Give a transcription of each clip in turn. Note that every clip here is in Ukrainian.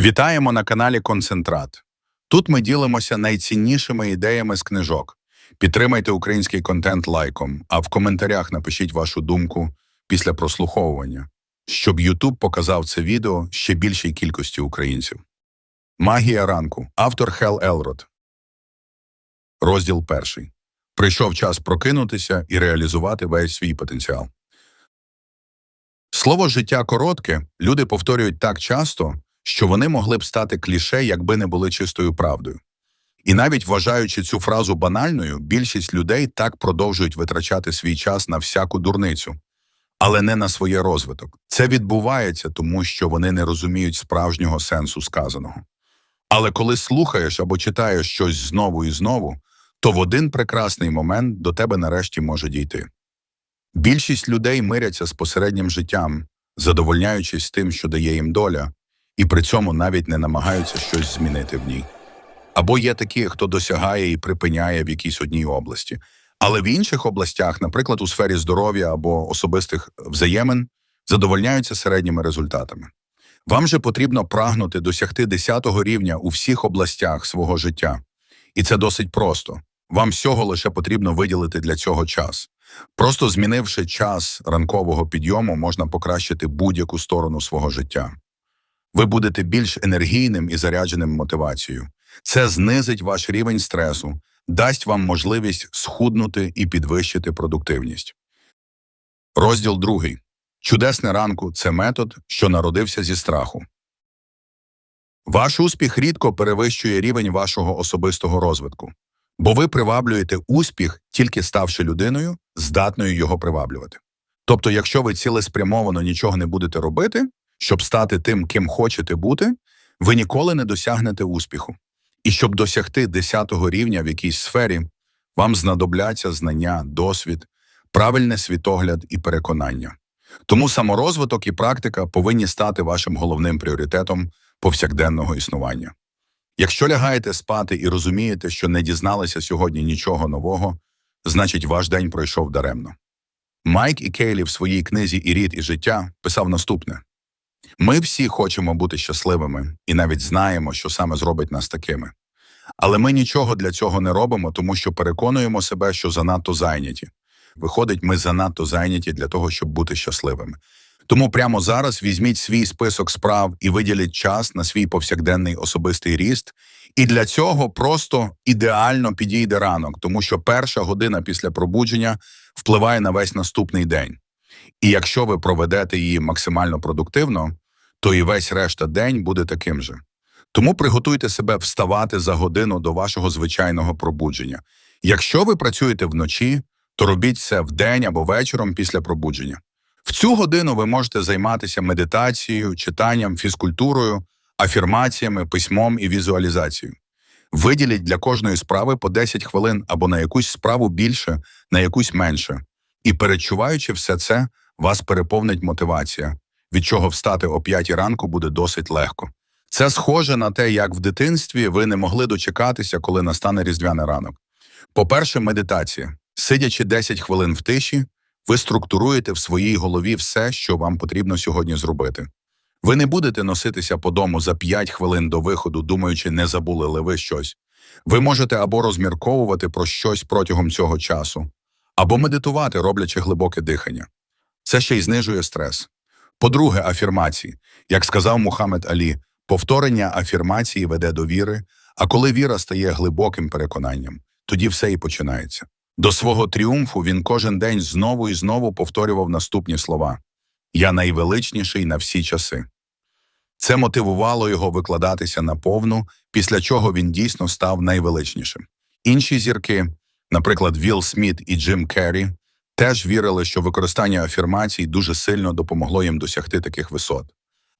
Вітаємо на каналі Концентрат. Тут ми ділимося найціннішими ідеями з книжок. Підтримайте український контент лайком, а в коментарях напишіть вашу думку після прослуховування, щоб YouTube показав це відео ще більшій кількості українців. Магія ранку. Автор Хел Елрод. Розділ перший. Прийшов час прокинутися і реалізувати весь свій потенціал. Слово життя коротке люди повторюють так часто, що вони могли б стати кліше, якби не були чистою правдою. І навіть вважаючи цю фразу банальною, більшість людей так продовжують витрачати свій час на всяку дурницю, але не на своє розвиток. Це відбувається, тому що вони не розуміють справжнього сенсу сказаного. Але коли слухаєш або читаєш щось знову і знову, то в один прекрасний момент до тебе нарешті може дійти. Більшість людей миряться з посереднім життям, задовольняючись тим, що дає їм доля, і при цьому навіть не намагаються щось змінити в ній. Або є такі, хто досягає і припиняє в якійсь одній області, але в інших областях, наприклад, у сфері здоров'я або особистих взаємин, задовольняються середніми результатами. Вам же потрібно прагнути досягти 10-го рівня у всіх областях свого життя. І це досить просто. Вам всього лише потрібно виділити для цього час. Просто змінивши час ранкового підйому, можна покращити будь-яку сторону свого життя. Ви будете більш енергійним і зарядженим мотивацією. Це знизить ваш рівень стресу, дасть вам можливість схуднути і підвищити продуктивність. Розділ другий. Чудесне ранку це метод, що народився зі страху. Ваш успіх рідко перевищує рівень вашого особистого розвитку, бо ви приваблюєте успіх, тільки ставши людиною, здатною його приваблювати. Тобто, якщо ви цілеспрямовано нічого не будете робити, щоб стати тим, ким хочете бути, ви ніколи не досягнете успіху. І щоб досягти 10-го рівня в якійсь сфері, вам знадобляться знання, досвід, правильний світогляд і переконання. Тому саморозвиток і практика повинні стати вашим головним пріоритетом повсякденного існування. Якщо лягаєте спати і розумієте, що не дізналися сьогодні нічого нового, значить ваш день пройшов даремно. Майк і Кейлі в своїй книзі «І рід, і життя писав наступне. Ми всі хочемо бути щасливими і навіть знаємо, що саме зробить нас такими. Але ми нічого для цього не робимо, тому що переконуємо себе, що занадто зайняті. Виходить, ми занадто зайняті для того, щоб бути щасливими. Тому прямо зараз візьміть свій список справ і виділіть час на свій повсякденний особистий ріст. І для цього просто ідеально підійде ранок, тому що перша година після пробудження впливає на весь наступний день. І якщо ви проведете її максимально продуктивно, то і весь решта день буде таким же. Тому приготуйте себе вставати за годину до вашого звичайного пробудження. Якщо ви працюєте вночі, то робіть це вдень або вечором після пробудження. В цю годину ви можете займатися медитацією, читанням, фізкультурою, афірмаціями, письмом і візуалізацією. Виділіть для кожної справи по 10 хвилин або на якусь справу більше, на якусь менше. І перечуваючи все це, вас переповнить мотивація, від чого встати о 5 ранку буде досить легко. Це схоже на те, як в дитинстві ви не могли дочекатися, коли настане різдвяний ранок. По-перше, медитація. Сидячи 10 хвилин в тиші, ви структуруєте в своїй голові все, що вам потрібно сьогодні зробити. Ви не будете носитися по дому за 5 хвилин до виходу, думаючи, не забули ли ви щось. Ви можете або розмірковувати про щось протягом цього часу, або медитувати, роблячи глибоке дихання. Це ще й знижує стрес. По-друге, афірмації. Як сказав Мухаммед Алі, повторення афірмації веде до віри, а коли віра стає глибоким переконанням, тоді все і починається. До свого тріумфу він кожен день знову і знову повторював наступні слова Я найвеличніший на всі часи. Це мотивувало його викладатися наповну, після чого він дійсно став найвеличнішим. Інші зірки, наприклад, Вілл Сміт і Джим Керрі, теж вірили, що використання афірмацій дуже сильно допомогло їм досягти таких висот.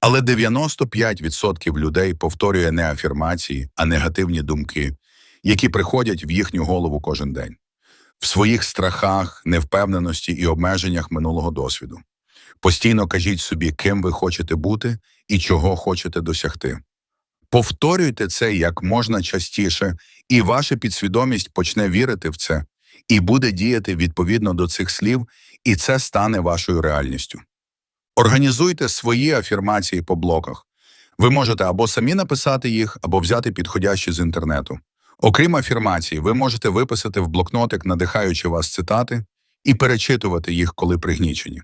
Але 95% людей повторює не афірмації, а негативні думки, які приходять в їхню голову кожен день, в своїх страхах, невпевненості і обмеженнях минулого досвіду. Постійно кажіть собі, ким ви хочете бути і чого хочете досягти. Повторюйте це як можна частіше, і ваша підсвідомість почне вірити в це і буде діяти відповідно до цих слів, і це стане вашою реальністю. Організуйте свої афірмації по блоках. Ви можете або самі написати їх, або взяти підходящі з інтернету. Окрім афірмацій, ви можете виписати в блокнотик, надихаючи вас цитати, і перечитувати їх, коли пригнічені.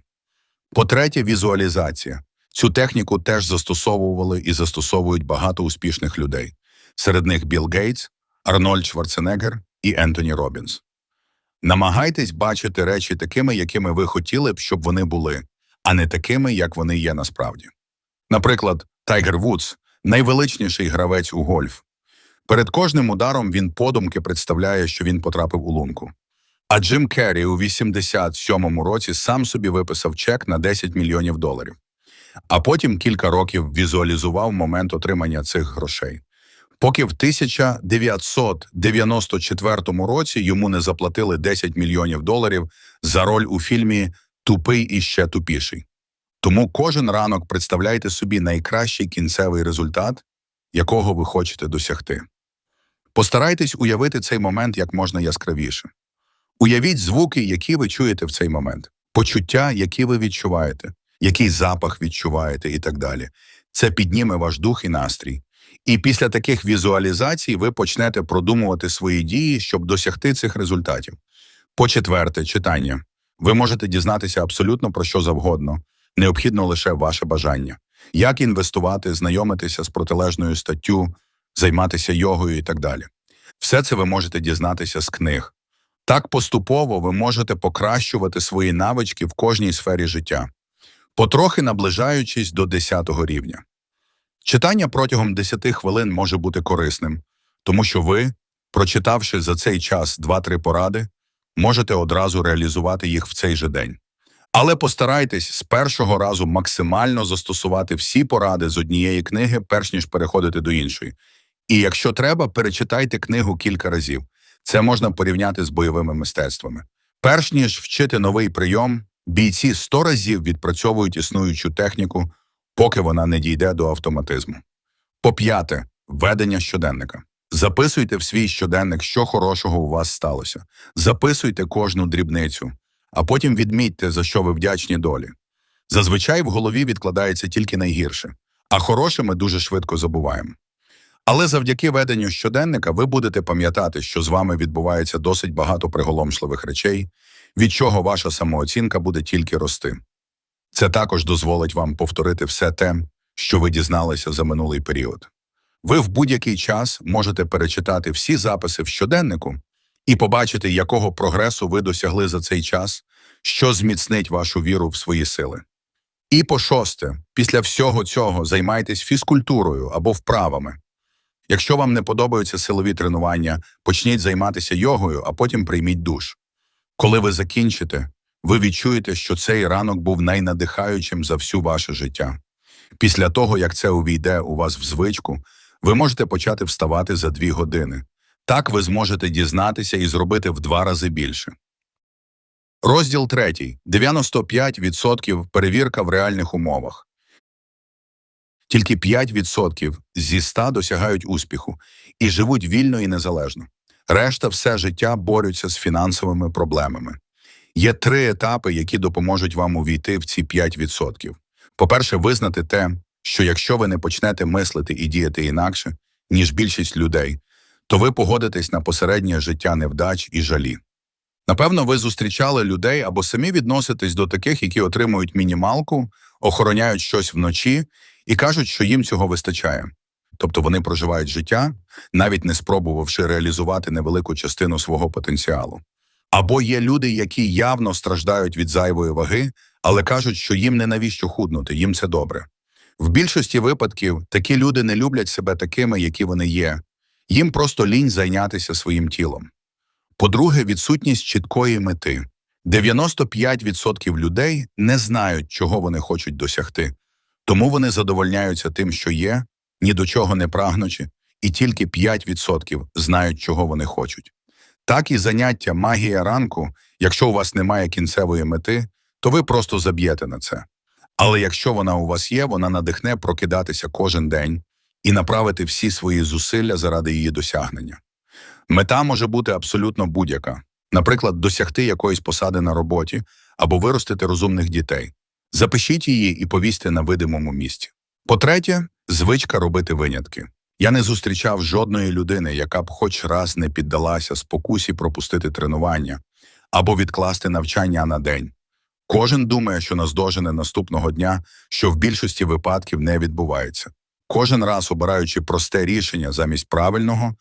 По-третє, візуалізація. Цю техніку теж застосовували і застосовують багато успішних людей. Серед них Білл Гейтс, Арнольд Шварценеггер і Ентоні Робінс. Намагайтесь бачити речі такими, якими ви хотіли б, щоб вони були, а не такими, як вони є насправді. Наприклад, Тайгер Вудс найвеличніший гравець у гольф. Перед кожним ударом він подумки представляє, що він потрапив у лунку. А Джим Керрі у 87-му році сам собі виписав чек на 10 мільйонів доларів, а потім кілька років візуалізував момент отримання цих грошей. Поки в 1994 році йому не заплатили 10 мільйонів доларів за роль у фільмі Тупий і ще тупіший. Тому кожен ранок представляйте собі найкращий кінцевий результат, якого ви хочете досягти. Постарайтесь уявити цей момент як можна яскравіше. Уявіть звуки, які ви чуєте в цей момент, почуття, які ви відчуваєте, який запах відчуваєте і так далі. Це підніме ваш дух і настрій. І після таких візуалізацій ви почнете продумувати свої дії, щоб досягти цих результатів. По-четверте, читання. Ви можете дізнатися абсолютно про що завгодно. Необхідно лише ваше бажання. Як інвестувати, знайомитися з протилежною статтю, займатися йогою і так далі. Все це ви можете дізнатися з книг. Так поступово ви можете покращувати свої навички в кожній сфері життя, потрохи наближаючись до 10 рівня. Читання протягом 10 хвилин може бути корисним, тому що ви, прочитавши за цей час 2-3 поради, можете одразу реалізувати їх в цей же день. Але постарайтесь з першого разу максимально застосувати всі поради з однієї книги, перш ніж переходити до іншої. І якщо треба, перечитайте книгу кілька разів. Це можна порівняти з бойовими мистецтвами. Перш ніж вчити новий прийом, бійці 100 разів відпрацьовують існуючу техніку, поки вона не дійде до автоматизму. По п'яте, ведення щоденника. Записуйте в свій щоденник, що хорошого у вас сталося. Записуйте кожну дрібницю, а потім відмітьте, за що ви вдячні долі. Зазвичай в голові відкладається тільки найгірше, а хороше ми дуже швидко забуваємо. Але завдяки веденню щоденника ви будете пам'ятати, що з вами відбувається досить багато приголомшливих речей, від чого ваша самооцінка буде тільки рости. Це також дозволить вам повторити все те, що ви дізналися за минулий період. Ви в будь-який час можете перечитати всі записи в щоденнику і побачити, якого прогресу ви досягли за цей час, що зміцнить вашу віру в свої сили. І по шосте, після всього цього займайтесь фізкультурою або вправами. Якщо вам не подобаються силові тренування, почніть займатися йогою, а потім прийміть душ. Коли ви закінчите, ви відчуєте, що цей ранок був найнадихаючим за всю ваше життя. Після того, як це увійде у вас в звичку, ви можете почати вставати за дві години. Так ви зможете дізнатися і зробити в два рази більше. Розділ третій. 95% перевірка в реальних умовах. Тільки 5% зі 100 досягають успіху і живуть вільно і незалежно. Решта все життя борються з фінансовими проблемами. Є три етапи, які допоможуть вам увійти в ці 5%. По-перше, визнати те, що якщо ви не почнете мислити і діяти інакше, ніж більшість людей, то ви погодитесь на посереднє життя невдач і жалі. Напевно, ви зустрічали людей або самі відноситесь до таких, які отримують мінімалку, охороняють щось вночі і кажуть, що їм цього вистачає. Тобто вони проживають життя, навіть не спробувавши реалізувати невелику частину свого потенціалу. Або є люди, які явно страждають від зайвої ваги, але кажуть, що їм не навіщо худнути, їм це добре. В більшості випадків такі люди не люблять себе такими, які вони є, їм просто лінь зайнятися своїм тілом. По-друге, відсутність чіткої мети. 95% людей не знають, чого вони хочуть досягти, тому вони задовольняються тим, що є, ні до чого не прагнучи, і тільки 5% знають, чого вони хочуть. Так і заняття магія ранку, якщо у вас немає кінцевої мети, то ви просто заб'єте на це. Але якщо вона у вас є, вона надихне прокидатися кожен день і направити всі свої зусилля заради її досягнення. Мета може бути абсолютно будь-яка, наприклад, досягти якоїсь посади на роботі або виростити розумних дітей. Запишіть її і повісьте на видимому місці. По-третє, звичка робити винятки. Я не зустрічав жодної людини, яка б хоч раз не піддалася спокусі пропустити тренування або відкласти навчання на день. Кожен думає, що наздожене наступного дня, що в більшості випадків не відбувається. Кожен раз, обираючи просте рішення замість правильного,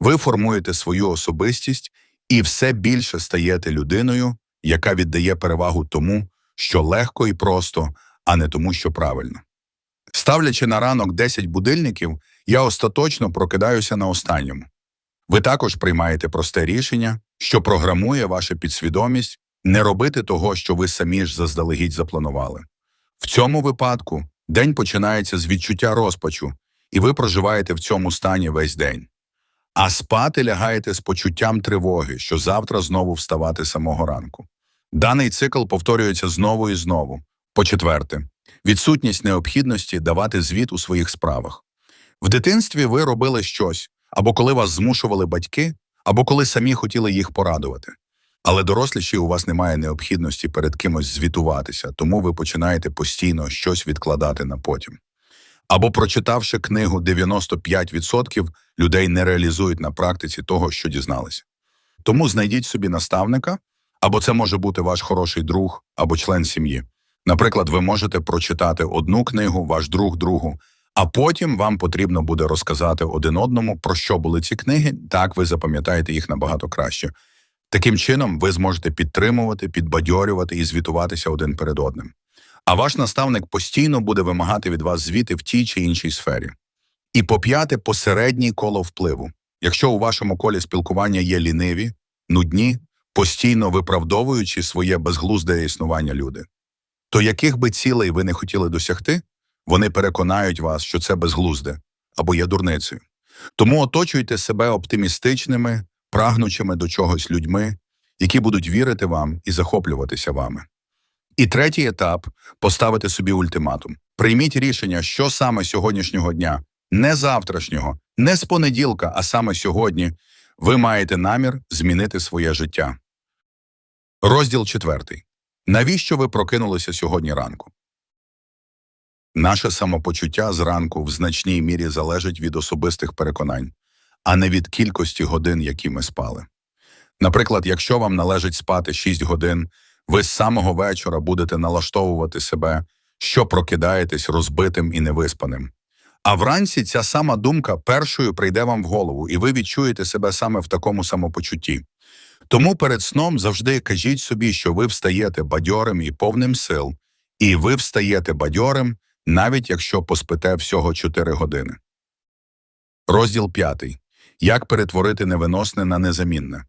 ви формуєте свою особистість і все більше стаєте людиною, яка віддає перевагу тому, що легко і просто, а не тому, що правильно. Ставлячи на ранок 10 будильників, я остаточно прокидаюся на останньому. Ви також приймаєте просте рішення, що програмує ваша підсвідомість не робити того, що ви самі ж заздалегідь запланували. В цьому випадку день починається з відчуття розпачу, і ви проживаєте в цьому стані весь день. А спати лягаєте з почуттям тривоги, що завтра знову вставати самого ранку. Даний цикл повторюється знову і знову. По-четверте, відсутність необхідності давати звіт у своїх справах. В дитинстві ви робили щось, або коли вас змушували батьки, або коли самі хотіли їх порадувати. Але доросліші у вас немає необхідності перед кимось звітуватися, тому ви починаєте постійно щось відкладати на потім. Або прочитавши книгу 95% людей не реалізують на практиці того, що дізналися. Тому знайдіть собі наставника, або це може бути ваш хороший друг або член сім'ї. Наприклад, ви можете прочитати одну книгу, ваш друг другу, а потім вам потрібно буде розказати один одному, про що були ці книги, так ви запам'ятаєте їх набагато краще. Таким чином, ви зможете підтримувати, підбадьорювати і звітуватися один перед одним. А ваш наставник постійно буде вимагати від вас звіти в тій чи іншій сфері. І по п'яте, посередній коло впливу. Якщо у вашому колі спілкування є ліниві, нудні, постійно виправдовуючи своє безглузде існування люди, то яких би цілей ви не хотіли досягти, вони переконають вас, що це безглузде або є дурницею. Тому оточуйте себе оптимістичними, прагнучими до чогось людьми, які будуть вірити вам і захоплюватися вами. І третій етап поставити собі ультиматум. Прийміть рішення, що саме сьогоднішнього дня, не завтрашнього, не з понеділка, а саме сьогодні, ви маєте намір змінити своє життя. Розділ четвертий. Навіщо ви прокинулися сьогодні ранку? Наше самопочуття зранку в значній мірі залежить від особистих переконань, а не від кількості годин, які ми спали. Наприклад, якщо вам належить спати 6 годин, ви з самого вечора будете налаштовувати себе, що прокидаєтесь розбитим і невиспаним. А вранці ця сама думка першою прийде вам в голову, і ви відчуєте себе саме в такому самопочутті. Тому перед сном завжди кажіть собі, що ви встаєте бадьорим і повним сил, і ви встаєте бадьорим, навіть якщо поспите всього 4 години. Розділ 5. Як перетворити невиносне на незамінне.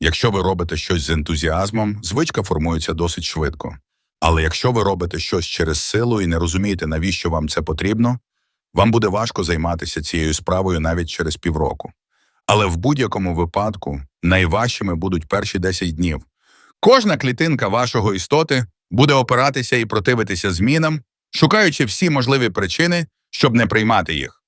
Якщо ви робите щось з ентузіазмом, звичка формується досить швидко. Але якщо ви робите щось через силу і не розумієте, навіщо вам це потрібно, вам буде важко займатися цією справою навіть через півроку. Але в будь-якому випадку найважчими будуть перші 10 днів. Кожна клітинка вашого істоти буде опиратися і противитися змінам, шукаючи всі можливі причини, щоб не приймати їх.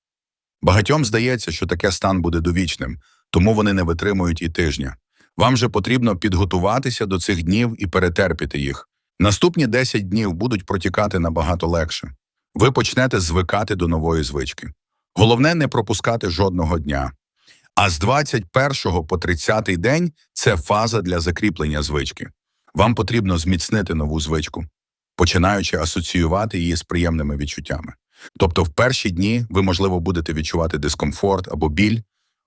Багатьом здається, що таке стан буде довічним, тому вони не витримують і тижня. Вам же потрібно підготуватися до цих днів і перетерпіти їх. Наступні 10 днів будуть протікати набагато легше. Ви почнете звикати до нової звички. Головне не пропускати жодного дня. А з 21 по 30 день це фаза для закріплення звички. Вам потрібно зміцнити нову звичку, починаючи асоціювати її з приємними відчуттями. Тобто, в перші дні ви, можливо, будете відчувати дискомфорт або біль,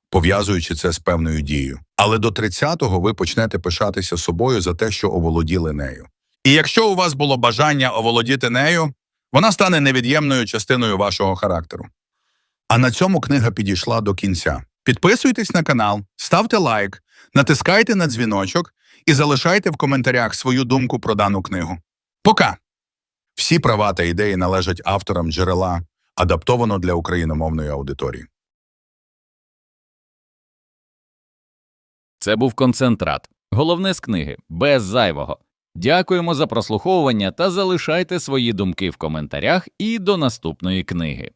пов'язуючи це з певною дією. Але до 30-го ви почнете пишатися собою за те, що оволоділи нею. І якщо у вас було бажання оволодіти нею, вона стане невід'ємною частиною вашого характеру. А на цьому книга підійшла до кінця. Підписуйтесь на канал, ставте лайк, натискайте на дзвіночок і залишайте в коментарях свою думку про дану книгу. Пока! Всі права та ідеї належать авторам джерела, адаптовано для україномовної аудиторії. Це був концентрат. Головне з книги без зайвого. Дякуємо за прослуховування та залишайте свої думки в коментарях і до наступної книги.